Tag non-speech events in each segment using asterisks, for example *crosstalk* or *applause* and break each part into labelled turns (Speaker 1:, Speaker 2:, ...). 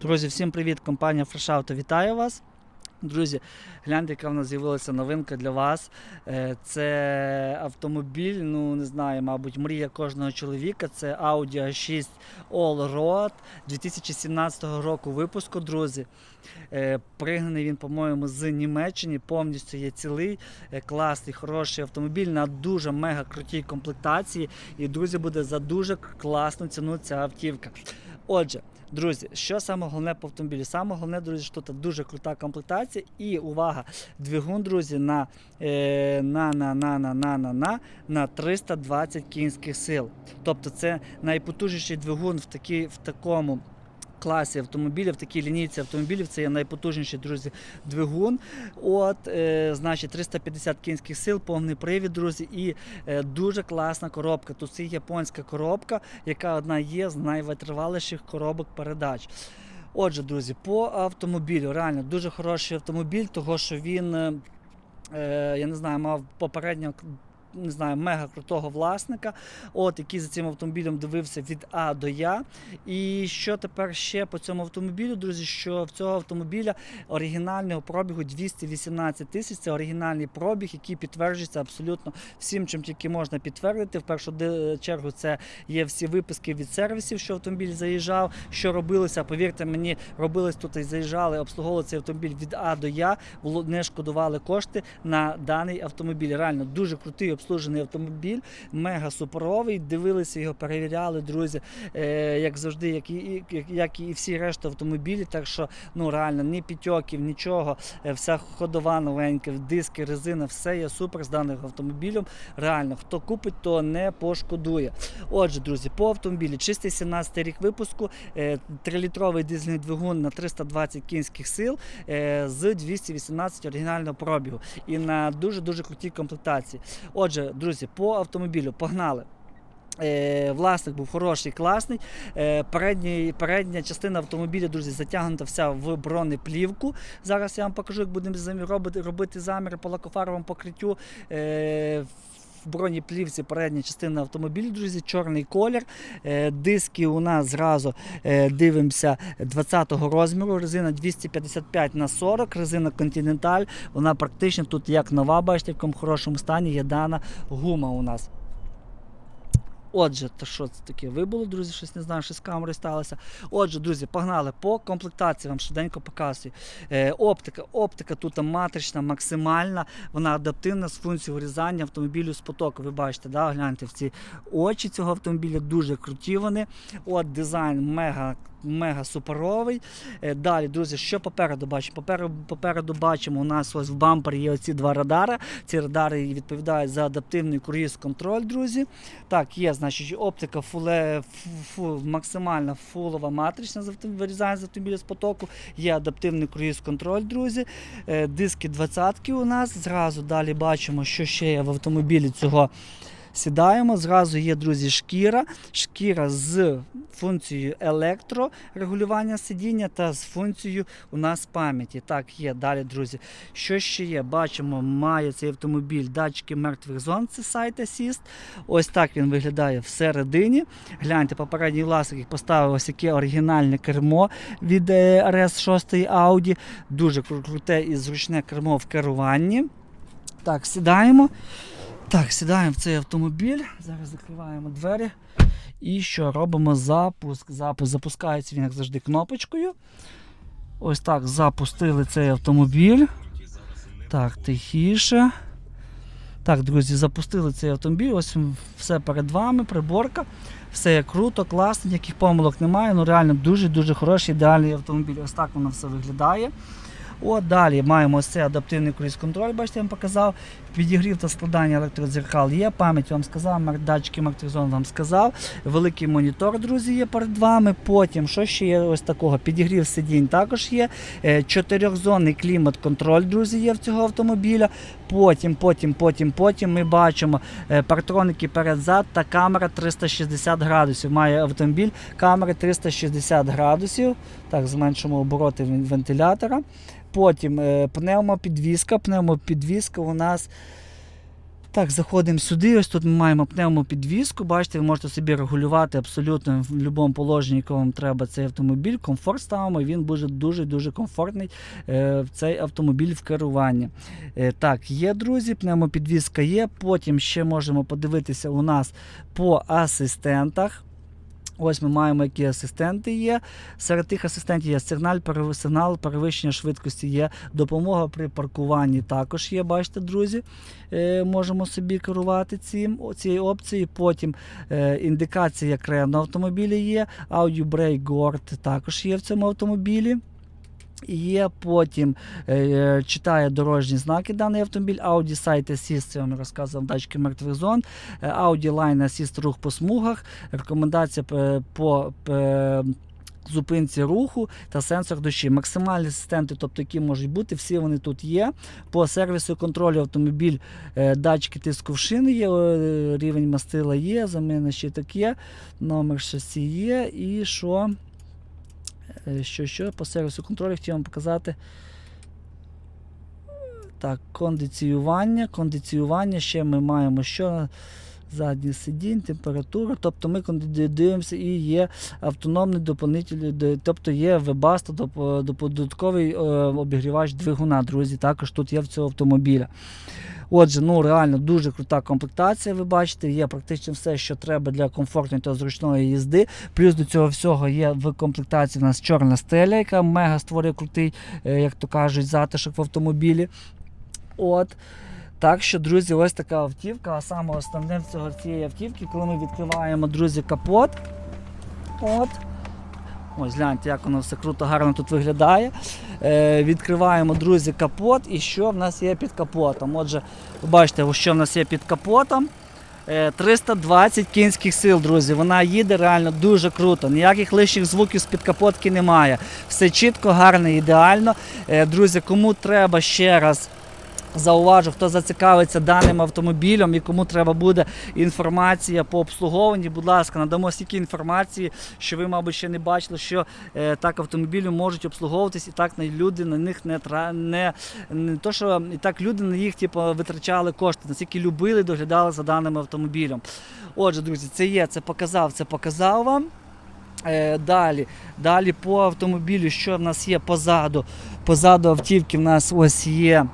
Speaker 1: Друзі, всім привіт! Компанія Fresh Auto вітає вас. Друзі, гляньте, яка в нас з'явилася новинка для вас. Е, Це автомобіль, ну не знаю, мабуть, мрія кожного чоловіка. Це Audi A6 All Road 2017 року випуску, друзі. Е, Пригнаний він, по-моєму, з Німеччини, повністю є цілий, е, класний, хороший автомобіль на дуже мега крутій комплектації. І, друзі, буде за дуже класну ціну ця автівка. Отже, Друзі, що саме головне по автомобілі? Саме головне, друзі, що тут дуже крута комплектація і увага, двигун, друзі, на, е, на, на, на, на, на, на, на, на 320 кінських сил. Тобто це найпотужніший двигун в, такі, в такому. Класі автомобілів, такій лінійці автомобілів це є найпотужніший друзі двигун. От, е, значить, 350 кінських сил, повний привід, друзі, і е, дуже класна коробка. Тут це японська коробка, яка одна є з найвитриваліших коробок передач. Отже, друзі, по автомобілю реально дуже хороший автомобіль, того що він, е, е, я не знаю, мав попередньо не знаю, мега крутого власника, от який за цим автомобілем дивився від А до Я. І що тепер ще по цьому автомобілю, друзі? Що в цього автомобіля оригінального пробігу 218 тисяч. Це оригінальний пробіг, який підтверджується абсолютно всім, чим тільки можна підтвердити. В першу чергу це є всі виписки від сервісів, що автомобіль заїжджав, що робилося. Повірте мені, робилось тут і заїжджали, обслуговували цей автомобіль від А до Я, не шкодували кошти на даний автомобіль. Реально дуже крутий обслужений автомобіль, мега суперовий. Дивилися його, перевіряли, друзі, е, як завжди, як і, як, і всі решта автомобілі. Так що ну реально ні пітьоків, нічого, е, вся ходова новенька, диски, резина, все є супер з даним автомобілем. Реально, хто купить, то не пошкодує. Отже, друзі, по автомобілі чистий 17 рік випуску, 3-літровий дизельний двигун на 320 кінських сил е, з 218 оригінального пробігу і на дуже дуже крутій комплектації. Отже, друзі, по автомобілю погнали. Е, Власник був хороший, класний. Передня, передня частина автомобіля, друзі, затягнута вся в бронеплівку. Зараз я вам покажу, як будемо робити, робити заміри по лакофаровому покриттю. В бронеплівці передня частина автомобіля, друзі, чорний колір. Е, Диски у нас зразу е, дивимося 20-го розміру. Резина 255 на 40, резина Continental. Вона практично тут як нова, бачите, в якому хорошому стані є дана гума у нас. Отже, то що це таке вибуло, друзі? Щось не знаю, що з камерою сталося. Отже, друзі, погнали по комплектації, вам швиденько показую. Е, оптика. Оптика тут матрична, максимальна, вона адаптивна з функцією вирізання автомобілю з потоку. Ви бачите, да? гляньте в ці очі цього автомобіля, дуже круті вони. От дизайн мега. Мега суперовий. Е, Далі, друзі, що попереду бачимо? Попереду, попереду бачимо, у нас ось в бампері є оці два радари. Ці радари відповідають за адаптивний круїз-контроль, друзі. Так, є, значить, оптика фуле, фу, максимальна фулова матрична вирізання з автомобіля з потоку. Є адаптивний круїз-контроль, друзі. Е, Диски 20 у нас. Зразу далі бачимо, що ще є в автомобілі цього. Сідаємо, зразу є, друзі, шкіра. Шкіра з функцією електрорегулювання сидіння та з функцією у нас пам'яті. Так, є далі, друзі. Що ще є? Бачимо, має цей автомобіль датчики мертвих зон, це Sight Assist. Ось так він виглядає всередині. Гляньте, попередній власник поставив ось яке оригінальне кермо від е, RS6 Audi. Дуже круте і зручне кермо в керуванні. Так, сідаємо. Так, сідаємо в цей автомобіль. Зараз закриваємо двері. І що робимо? Запуск. Запуск запускається він, як завжди, кнопочкою. Ось так запустили цей автомобіль. Так, тихіше. Так, друзі, запустили цей автомобіль. Ось все перед вами, приборка. Все є круто, класно, ніяких помилок немає. Ну реально дуже-дуже хороший ідеальний автомобіль. Ось так воно все виглядає. От далі маємо ось цей адаптивний круїз-контроль, бачите, я вам показав. Підігрів та складання електродзеркал є, пам'ять вам сказав, датчики мартизон вам сказав. Великий монітор, друзі, є перед вами. Потім, що ще є ось такого? Підігрів сидінь також є. Е, Чотирьохзонний клімат-контроль, друзі, є в цього автомобіля. Потім, потім, потім, потім ми бачимо е, партроники перед-зад та камера 360 градусів. Має автомобіль камери 360 градусів. Так, зменшимо обороти вентилятора. Потім е, пневмопідвізка. Пневмопідвізка у нас Так, заходимо сюди. Ось тут ми маємо пневмопідвізку. Бачите, ви можете собі регулювати абсолютно в будь-якому положенні, якому вам треба цей автомобіль. Комфорт ставимо, він буде дуже-дуже комфортний. е, Цей автомобіль в керуванні. Е, Так, є, друзі, пневмопідвізка є. Потім ще можемо подивитися у нас по асистентах. Ось ми маємо, які асистенти є. Серед тих асистентів є сигнал, сигнал перевищення швидкості є. Допомога при паркуванні також є. Бачите, друзі. Е, можемо собі керувати цим, цією опцією. Потім е, індикація крем на автомобілі є. Brake Guard також є в цьому автомобілі. Є потім е, читає дорожні знаки даний автомобіль, Audi Sight Assist, я вам розказував датчики мертвих зон, е, Audi Line Assist рух по смугах, рекомендація е, по е, зупинці руху та сенсор душі. Максимальні асистенти, тобто які можуть бути, всі вони тут є. По сервісу контролю автомобіль, е, датчики тиску в шини є, е, рівень мастила є, заміна ще так є, номер шасі є і що. Е, Що, що по сервісу контролю хотів вам показати. Так, кондиціювання. Кондиціювання ще ми маємо що задній сидінь, температура. Тобто ми дивимося і є автономний доповнитель, тобто є доп- додатковий е, обігрівач двигуна. Друзі, також тут є в цього автомобіля. Отже, ну реально дуже крута комплектація. Ви бачите, є практично все, що треба для комфортної та зручної їзди. Плюс до цього всього є в комплектації у нас чорна стеля, яка мега створює крутий, е, як то кажуть, затишок в автомобілі. От. Так що, друзі, ось така автівка. А саме основне в цього цієї автівки, коли ми відкриваємо, друзі, капот. От. Ось гляньте, як воно все круто, гарно тут виглядає. Е, відкриваємо, друзі, капот. І що в нас є під капотом? Отже, ви бачите, що в нас є під капотом. Е, 320 кінських сил, друзі. Вона їде реально дуже круто. Ніяких лишніх звуків з-під капотки немає. Все чітко, гарно, ідеально. Е, Друзі, кому треба ще раз. Зауважу, хто зацікавиться даним автомобілем і кому треба буде інформація по обслуговуванні. Будь ласка, надамо стільки інформації, що ви, мабуть, ще не бачили, що е, так автомобілі можуть обслуговуватись, і так люди на них не не, не то, що і так люди на їх типу, витрачали кошти, настільки любили, доглядали за даним автомобілем. Отже, друзі, це є, це показав, це показав вам. Е, Далі, далі по автомобілю, що в нас є позаду. Позаду автівки в нас ось є.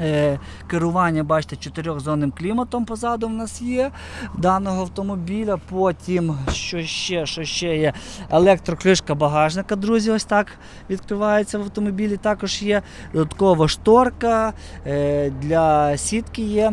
Speaker 1: Е, керування, бачите, чотирьохзонним кліматом позаду в нас є даного автомобіля. Потім, що ще, що ще є? Електрокришка багажника, друзі, ось так відкривається в автомобілі. Також є додаткова шторка е, для сітки є.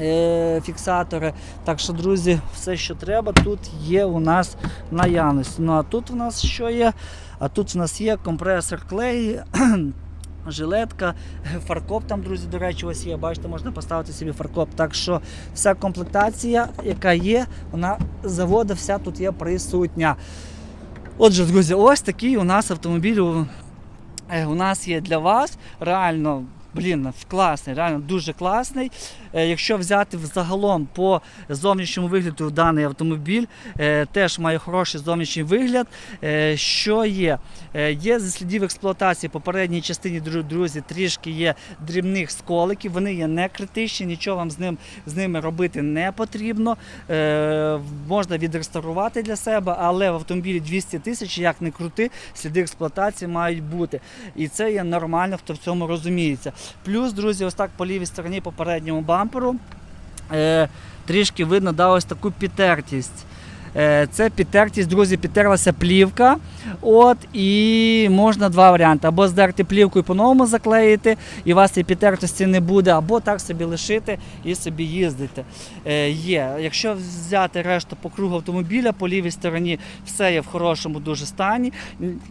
Speaker 1: е, Фіксатори. Так що, друзі, все, що треба, тут є у нас в наявності. Ну а тут у нас що є? А тут у нас є компресор клей, жилетка, *laughs* фаркоп там, друзі, до речі, ось є. Бачите, можна поставити собі фаркоп. Так що вся комплектація, яка є, вона з заводу вся тут є присутня. Отже, друзі, ось такий у нас автомобіль у, е, нас є для вас. Реально. Блін, класний, реально дуже класний. Е, Якщо взяти взагалом по зовнішньому вигляду даний автомобіль, е, теж має хороший зовнішній вигляд. Е, Що є? Є зі слідів експлуатації по передній частині, друзі, трішки є дрібних сколиків. Вони є не критичні, нічого вам з ним з ними робити не потрібно. Можна відреставрувати для себе, але в автомобілі 200 тисяч, як не крути, сліди експлуатації мають бути. І це є нормально, хто в цьому розуміється. Плюс, друзі, ось так по лівій стороні по передньому бамперу е, трішки видно да, таку підтертість. Е, Це підтертість, друзі, підтерлася плівка. От, і можна два варіанти: або здерти плівку і по-новому заклеїти, і у вас цієї підтертості не буде, або так собі лишити і собі їздити. Е, є. Якщо взяти решту по кругу автомобіля, по лівій стороні все є в хорошому дуже стані.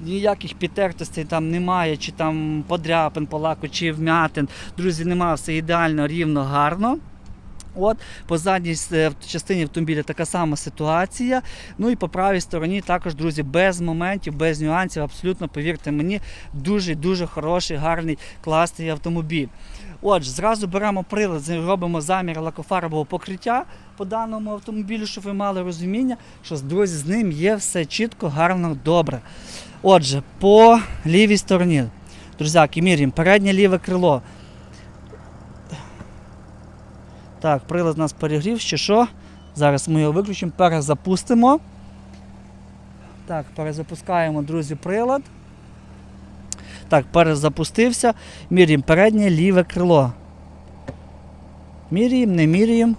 Speaker 1: Ніяких підтертостей там немає, чи там подряпин по лаку, чи вмятин. Друзі, немає, все ідеально, рівно, гарно. От, по задній е, частині автомобіля така сама ситуація. Ну і по правій стороні також, друзі, без моментів, без нюансів. Абсолютно, повірте мені, дуже дуже хороший, гарний, класний автомобіль. Отже, зразу беремо прилад, робимо замір лакофарбового покриття по даному автомобілю, щоб ви мали розуміння, що друзі, з ним є все чітко, гарно, добре. Отже, по лівій стороні, друзяки, міряємо, переднє ліве крило. Так, прилад у нас перегрів, ще що? Зараз ми його виключимо, перезапустимо. Так, перезапускаємо, друзі, прилад. Так, перезапустився. Міряємо переднє ліве крило. Міряємо, не міряємо.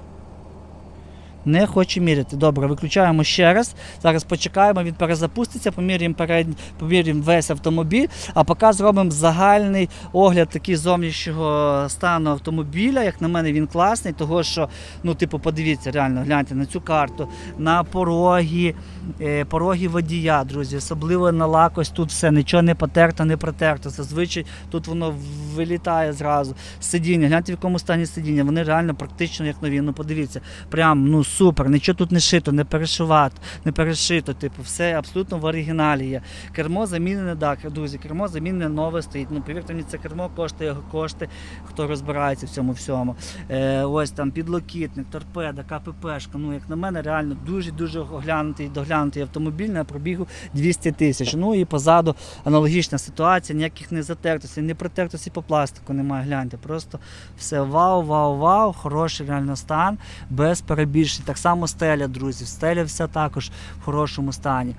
Speaker 1: Не хоче міряти. Добре, виключаємо ще раз. Зараз почекаємо, він перезапуститься, поміряємо, перед... поміряємо весь автомобіль, а поки зробимо загальний огляд такий зовнішнього стану автомобіля. Як на мене, він класний, того що, ну, типу, подивіться, реально, гляньте на цю карту, на пороги, е, пороги водія, друзі. Особливо на лакось тут все, нічого не потерто, не протерто. Зазвичай тут воно вилітає зразу. Сидіння, гляньте, в якому стані сидіння. Вони реально практично як нові. Ну подивіться, прям ну супер, нічого тут не шито, не перешивато, не перешито. Типу, все абсолютно в оригіналі є. Кермо замінене, так, друзі, кермо замінене нове стоїть. Ну, повірте мені, це кермо коштує кошти, хто розбирається в цьому всьому. Е, ось там підлокітник, торпеда, КППшка. Ну, як на мене, реально дуже-дуже оглянутий, доглянутий автомобіль на пробігу 200 тисяч. Ну і позаду аналогічна ситуація, ніяких не затертостей, не притертості по пластику немає. Гляньте, просто все вау, вау, вау, хороший реально стан, без перебільшень. Так само стеля, друзі. Стеля вся також в хорошому стані.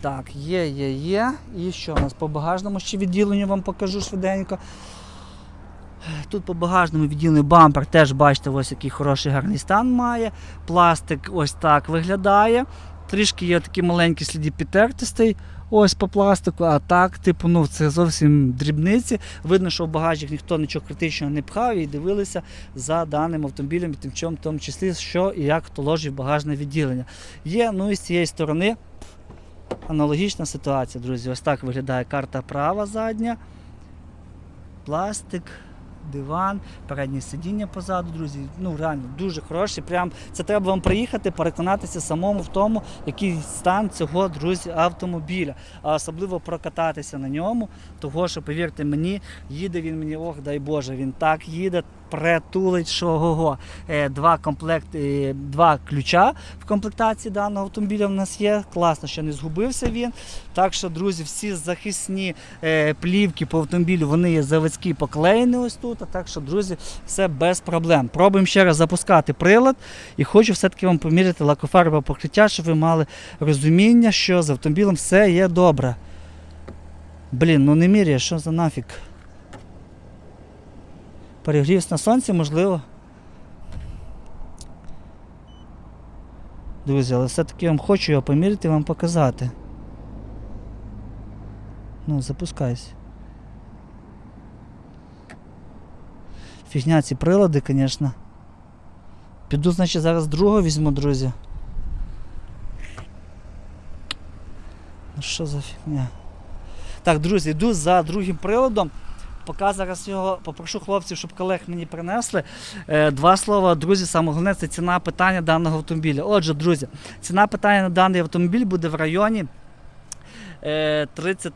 Speaker 1: Так, є, є, є. І що у нас по багажному ще відділенню вам покажу швиденько. Тут по багажному відділенню бампер теж бачите, ось який хороший гарний стан має. Пластик ось так виглядає. Трішки є такі маленькі сліди підтертостей ось по пластику, а так, типу, ну це зовсім дрібниці. Видно, що в багажник ніхто нічого критичного не пхав і дивилися за даним автомобілем, і тим чом, в тому числі, що і як хто ложив в багажне відділення. Є, ну і з цієї сторони аналогічна ситуація, друзі. Ось так виглядає карта права задня, пластик. Диван, переднє сидіння позаду, друзі. Ну реально дуже хороші. Прям це треба вам приїхати, переконатися самому в тому, який стан цього друзі автомобіля, а особливо прокататися на ньому. Того, що повірте мені, їде він мені, ох, дай Боже, він так їде, притулить, що. Е, Два комплекти, е, два ключа в комплектації даного автомобіля в нас є. Класно, що не згубився він. Так що, друзі, всі захисні е, плівки по автомобілю, вони є заводські поклеєні ось тут. Так що, друзі, все без проблем. Пробуємо ще раз запускати прилад і хочу все-таки вам поміряти лакофарбове покриття, щоб ви мали розуміння, що з автомобілем все є добре. Блін, ну не міряє, що за нафіг. Перегрівся на сонці, можливо. Друзі, але все-таки вам хочу його поміряти і вам показати. Ну, запускайся. Фігня ці прилади, звісно. Піду, значить, зараз другого візьму, друзі. Ну що за фігня? Так, друзі, йду за другим приладом. Поки зараз його попрошу хлопців, щоб колег мені принесли. Е, Два слова, друзі, саме головне це ціна питання даного автомобіля. Отже, друзі, ціна питання на даний автомобіль буде в районі е, 30.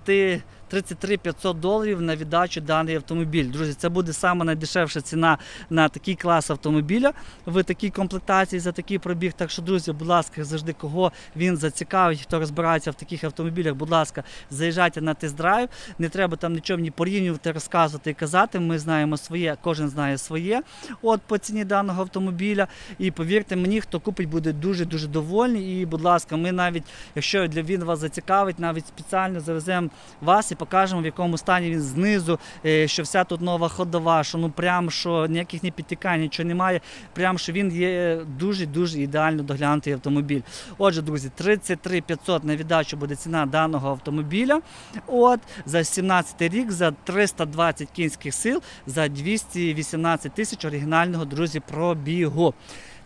Speaker 1: 33 500 доларів на віддачу даний автомобіль. Друзі, це буде саме найдешевша ціна на такий клас автомобіля в такій комплектації за такий пробіг. Так що, друзі, будь ласка, завжди кого він зацікавить, хто розбирається в таких автомобілях, будь ласка, заїжджайте на тест-драйв. Не треба там нічого ні порівнювати, розказувати і казати. Ми знаємо своє, кожен знає своє. От по ціні даного автомобіля. І повірте мені, хто купить, буде дуже дуже довольний. І, будь ласка, ми навіть, якщо він вас зацікавить, навіть спеціально завеземо вас і покажемо, в якому стані він знизу, е, що вся тут нова ходова, що ну прям що ніяких ні підтікань, нічого немає. Прям що він є дуже-дуже ідеально доглянутий автомобіль. Отже, друзі, 33 500 на віддачу буде ціна даного автомобіля. От за 17 рік, за 320 кінських сил, за 218 тисяч оригінального друзі пробігу.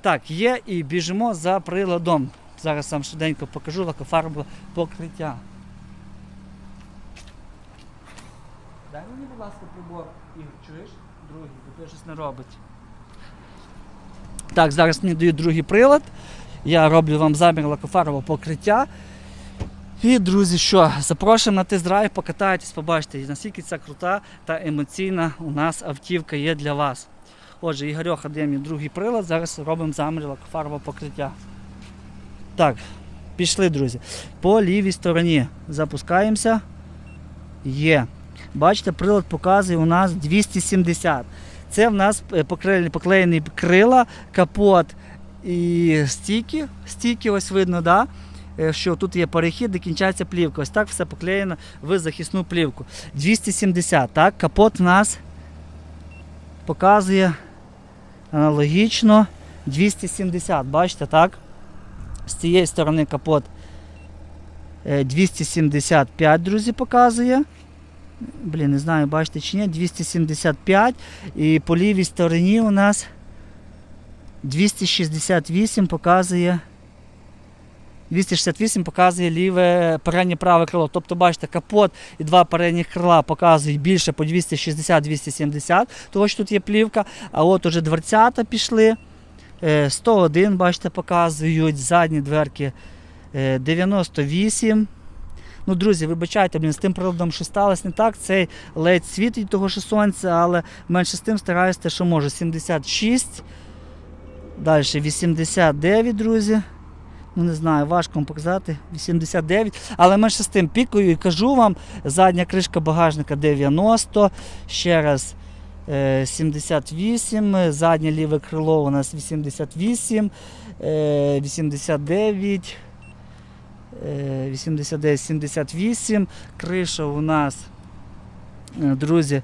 Speaker 1: Так, є і біжимо за приладом. Зараз вам швиденько покажу лакофарбове покриття. Дай мені, будь ласка, прибор. Ігор, чуєш? Другий, бо то щось не робить. Так, зараз мені дають другий прилад. Я роблю вам замір лакофарового покриття. І, друзі, що, запрошуємо на тест-драйв, покатайтесь, побачите, наскільки ця крута та емоційна у нас автівка є для вас. Отже, Ігорьоха дає мені другий прилад, зараз робимо замір лакофарового покриття. Так, пішли, друзі. По лівій стороні запускаємося. Є. Бачите, прилад показує у нас 270. Це в нас е, поклеєні, крила, капот і стійки. Стійки ось видно, да? е, що тут є перехід, де кінчається плівка. Ось так все поклеєно в захисну плівку. 270, так, капот в нас показує аналогічно 270, бачите, так? З цієї сторони капот е, 275, друзі, показує. Блін, не знаю, бачите чи ні, 275. І по лівій стороні у нас 268 показує. 268 показує ліве переднє праве крило. Тобто, бачите, капот і два передніх крила показують більше по 260-270, того що тут є плівка. А от уже дверцята пішли. Е, 101, бачите, показують, задні дверки е, 98. Ну, друзі, вибачайте, блін, з тим приладом що сталося не так. Цей ледь світить того, що сонце, але менше з тим стараюся, те, що можу. 76. Далі 89, друзі. Ну, не знаю, важко вам показати. 89. Але менше з тим пікаю і кажу вам, задня кришка багажника 90. Ще раз. е, 78, заднє ліве крило у нас 88, е, 89, е, 89, 78, криша у нас, е, друзі,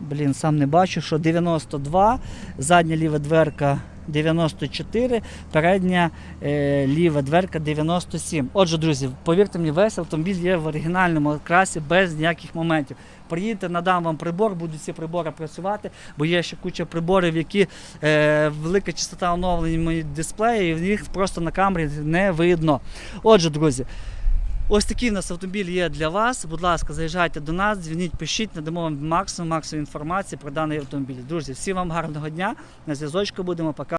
Speaker 1: блін, сам не бачу, що 92, задня ліва дверка 94, передня е, ліва дверка 97. Отже, друзі, повірте мені, весь автомобіль є в оригінальному красі без ніяких моментів. Приїдете, надам вам прибор, будуть ці прибори працювати, бо є ще куча приборів, які е, велика частота оновлення дисплею, і їх просто на камері не видно. Отже, друзі. Ось такий у нас автомобіль є для вас. Будь ласка, заїжджайте до нас, дзвоніть, пишіть, надамо вам максимум максимум інформації про даний автомобіль. Друзі, всім вам гарного дня. На зв'язочку будемо пока.